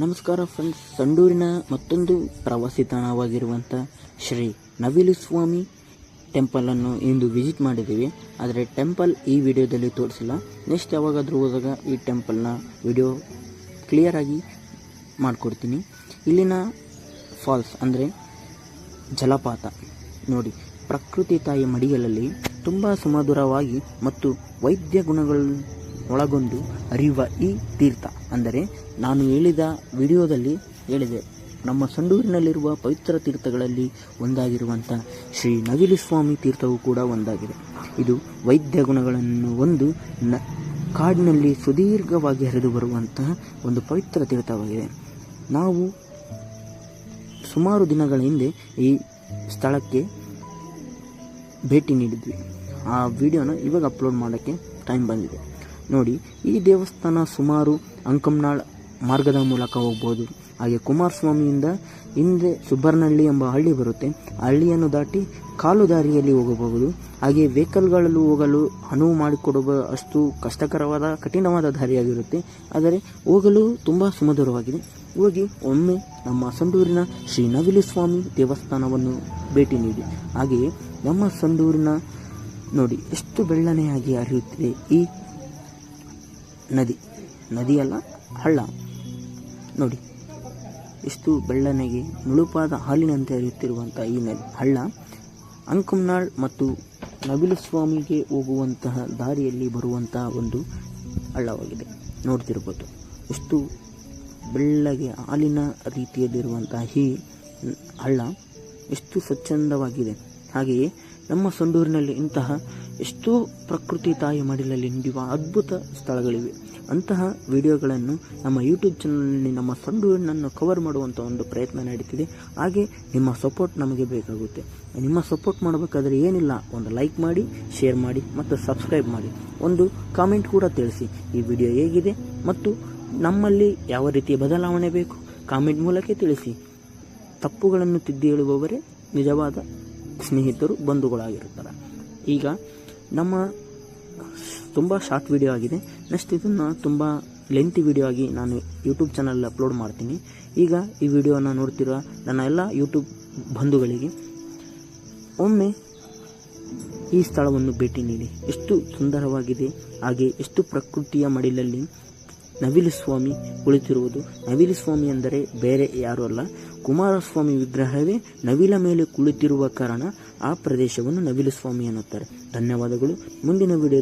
ನಮಸ್ಕಾರ ಫ್ರೆಂಡ್ಸ್ ಸಂಡೂರಿನ ಮತ್ತೊಂದು ಪ್ರವಾಸಿ ತಾಣವಾಗಿರುವಂಥ ಶ್ರೀ ನವಿಲು ಸ್ವಾಮಿ ಟೆಂಪಲನ್ನು ಇಂದು ವಿಸಿಟ್ ಮಾಡಿದ್ದೀವಿ. ಆದರೆ ಟೆಂಪಲ್ ಈ ವಿಡಿಯೋದಲ್ಲಿ ತೋರಿಸಿಲ್ಲ. ನೆಕ್ಸ್ಟ್ ಯಾವಾಗಾದರೂ ಹೋದಾಗ ಈ ಟೆಂಪಲ್ನ ವಿಡಿಯೋ ಕ್ಲಿಯರಾಗಿ ಮಾಡಿಕೊಡ್ತೀನಿ. ಇಲ್ಲಿನ ಫಾಲ್ಸ್ ಅಂದರೆ ಜಲಪಾತ. ನೋಡಿ, ಪ್ರಕೃತಿ ತಾಯಿ ಮಡಿಗಳಲ್ಲಿ ತುಂಬ ಸುಮಧುರವಾಗಿ ಮತ್ತು ವೈದ್ಯ ಗುಣಗಳನ್ನು ಒಳಗೊಂಡು ಹರಿಯುವ ಈ ತೀರ್ಥ. ಅಂದರೆ ನಾನು ಹೇಳಿದ ವಿಡಿಯೋದಲ್ಲಿ ಹೇಳಿದೆ, ನಮ್ಮ ಸಂಡೂರಿನಲ್ಲಿರುವ ಪವಿತ್ರ ತೀರ್ಥಗಳಲ್ಲಿ ಒಂದಾಗಿರುವಂಥ ಶ್ರೀ ನವಿಲು ಸ್ವಾಮಿ ತೀರ್ಥವು ಕೂಡ ಒಂದಾಗಿದೆ. ಇದು ವೈದ್ಯ ಗುಣಗಳನ್ನು ಒಂದು ನ, ಕಾಡಿನಲ್ಲಿ ಸುದೀರ್ಘವಾಗಿ ಹರಿದು ಬರುವಂತಹ ಒಂದು ಪವಿತ್ರ ತೀರ್ಥವಾಗಿದೆ. ನಾವು ಸುಮಾರು ದಿನಗಳ ಹಿಂದೆ ಈ ಸ್ಥಳಕ್ಕೆ ಭೇಟಿ ನೀಡಿದ್ವಿ. ಆ ವಿಡಿಯೋನ ಇವಾಗ ಅಪ್ಲೋಡ್ ಮಾಡೋಕ್ಕೆ ಟೈಮ್ ಬಂದಿದೆ. ನೋಡಿ, ಈ ದೇವಸ್ಥಾನ ಸುಮಾರು ಅಂಕಮ್ನಾಳ್ ಮಾರ್ಗದ ಮೂಲಕ ಹೋಗ್ಬೋದು. ಹಾಗೆ ಕುಮಾರಸ್ವಾಮಿಯಿಂದ ಹಿಂದೆ ಸುಬ್ಬರ್ನಹಳ್ಳಿ ಎಂಬ ಹಳ್ಳಿ ಬರುತ್ತೆ. ಹಳ್ಳಿಯನ್ನು ದಾಟಿ ಕಾಲು ದಾರಿಯಲ್ಲಿ ಹೋಗಬಹುದು. ಹಾಗೆ ವೆಹಿಕಲ್ಗಳಲ್ಲೂ ಹೋಗಲು ಅನುವು ಮಾಡಿಕೊಡುವ ಅಷ್ಟು ಕಷ್ಟಕರವಾದ, ಕಠಿಣವಾದ ದಾರಿಯಾಗಿರುತ್ತೆ. ಆದರೆ ಹೋಗಲು ತುಂಬ ಸುಮಧುರವಾಗಿದೆ. ಹೋಗಿ ಒಮ್ಮೆ ನಮ್ಮ ಸಂಡೂರಿನ ಶ್ರೀ ನವಿಲು ಸ್ವಾಮಿ ದೇವಸ್ಥಾನವನ್ನು ಭೇಟಿ ನೀಡಿ. ಹಾಗೆಯೇ ನಮ್ಮ ಸಂಡೂರಿನ ನೋಡಿ, ಎಷ್ಟು ಬೆಳ್ಳನೆಯಾಗಿ ಹರಿಯುತ್ತಿದೆ ಈ ನದಿ. ನದಿಯಲ್ಲ ಹಳ್ಳ. ನೋಡಿ, ಇಷ್ಟು ಬೆಳ್ಳನೆಗೆ ನುಳುಪಾದ ಹಾಲಿನಂತೆ ಹರಿಯುತ್ತಿರುವಂಥ ಈ ನದಿ, ಹಳ್ಳ. ಅಂಕಮ್ನಾಳ್ ಮತ್ತು ನವಿಲು ಸ್ವಾಮಿಗೆ ಹೋಗುವಂತಹ ದಾರಿಯಲ್ಲಿ ಬರುವಂತಹ ಒಂದು ಹಳ್ಳವಾಗಿದೆ. ನೋಡ್ತಿರ್ಬೋದು, ಇಷ್ಟು ಬೆಳ್ಳಗೆ ಹಾಲಿನ ರೀತಿಯಲ್ಲಿರುವಂತಹ ಈ ಹಳ್ಳ ಎಷ್ಟು ಸ್ವಚ್ಛಂದವಾಗಿದೆ. ಹಾಗೆಯೇ ನಮ್ಮ ಸಂಡೂರಿನಲ್ಲಿ ಇಂತಹ ಎಷ್ಟೋ ಪ್ರಕೃತಿ ತಾಯಿ ಮಡಿಲಲ್ಲಿ ನಡೆಯುವ ಅದ್ಭುತ ಸ್ಥಳಗಳಿವೆ. ಅಂತಹ ವಿಡಿಯೋಗಳನ್ನು ನಮ್ಮ ಯೂಟ್ಯೂಬ್ ಚಾನಲ್ನಲ್ಲಿ ನಮ್ಮ ಸಂಡೂರಿನನ್ನು ಕವರ್ ಮಾಡುವಂಥ ಒಂದು ಪ್ರಯತ್ನ ನಡೀತಿದೆ. ಹಾಗೆ ನಿಮ್ಮ ಸಪೋರ್ಟ್ ನಮಗೆ ಬೇಕಾಗುತ್ತೆ. ನಿಮ್ಮ ಸಪೋರ್ಟ್ ಮಾಡಬೇಕಾದ್ರೆ ಏನಿಲ್ಲ, ಒಂದು ಲೈಕ್ ಮಾಡಿ, ಶೇರ್ ಮಾಡಿ ಮತ್ತು ಸಬ್ಸ್ಕ್ರೈಬ್ ಮಾಡಿ. ಒಂದು ಕಾಮೆಂಟ್ ಕೂಡ ತಿಳಿಸಿ. ಈ ವಿಡಿಯೋ ಹೇಗಿದೆ ಮತ್ತು ನಮ್ಮಲ್ಲಿ ಯಾವ ರೀತಿಯ ಬದಲಾವಣೆ ಬೇಕು ಕಾಮೆಂಟ್ ಮೂಲಕ ತಿಳಿಸಿ. ತಪ್ಪುಗಳನ್ನು ತಿದ್ದಿ ಹೇಳುವವರೇ ನಿಜವಾದ ಸ್ನೇಹಿತರು, ಬಂಧುಗಳಾಗಿರುತ್ತಾರೆ. ಈಗ ನಮ್ಮ ತುಂಬ ಶಾರ್ಟ್ ವಿಡಿಯೋ ಆಗಿದೆ. ನೆಕ್ಸ್ಟ್ ಇದನ್ನು ತುಂಬ ಲೆಂತಿ ವಿಡಿಯೋ ಆಗಿ ನಾನು ಯೂಟ್ಯೂಬ್ ಚಾನಲ್ ಅಪ್ಲೋಡ್ ಮಾಡ್ತೀನಿ. ಈಗ ಈ ವಿಡಿಯೋನ ನೋಡ್ತಿರುವ ನನ್ನ ಎಲ್ಲ ಯೂಟ್ಯೂಬ್ ಬಂಧುಗಳಿಗೆ ಒಮ್ಮೆ ಈ ಸ್ಥಳವನ್ನು ಭೇಟಿ ನೀಡಿ. ಎಷ್ಟು ಸುಂದರವಾಗಿದೆ, ಹಾಗೆ ಎಷ್ಟು ಪ್ರಕೃತಿಯ ಮಡಿಲಲ್ಲಿ ನವಿಲು ಸ್ವಾಮಿ ಕುಳಿತಿರುವುದು. ನವಿಲು ಸ್ವಾಮಿ ಎಂದರೆ ಬೇರೆ ಯಾರೂ ಅಲ್ಲ. ಕುಮಾರಸ್ವಾಮಿ ವಿಗ್ರಹವೇ ನವಿಲ ಮೇಲೆ ಕುಳಿತಿರುವ ಕಾರಣ ಆ ಪ್ರದೇಶವನ್ನು ನವಿಲು ಸ್ವಾಮಿ ಎನ್ನುತ್ತಾರೆ. ಧನ್ಯವಾದಗಳು. ಮುಂದಿನ ವಿಡಿಯೋ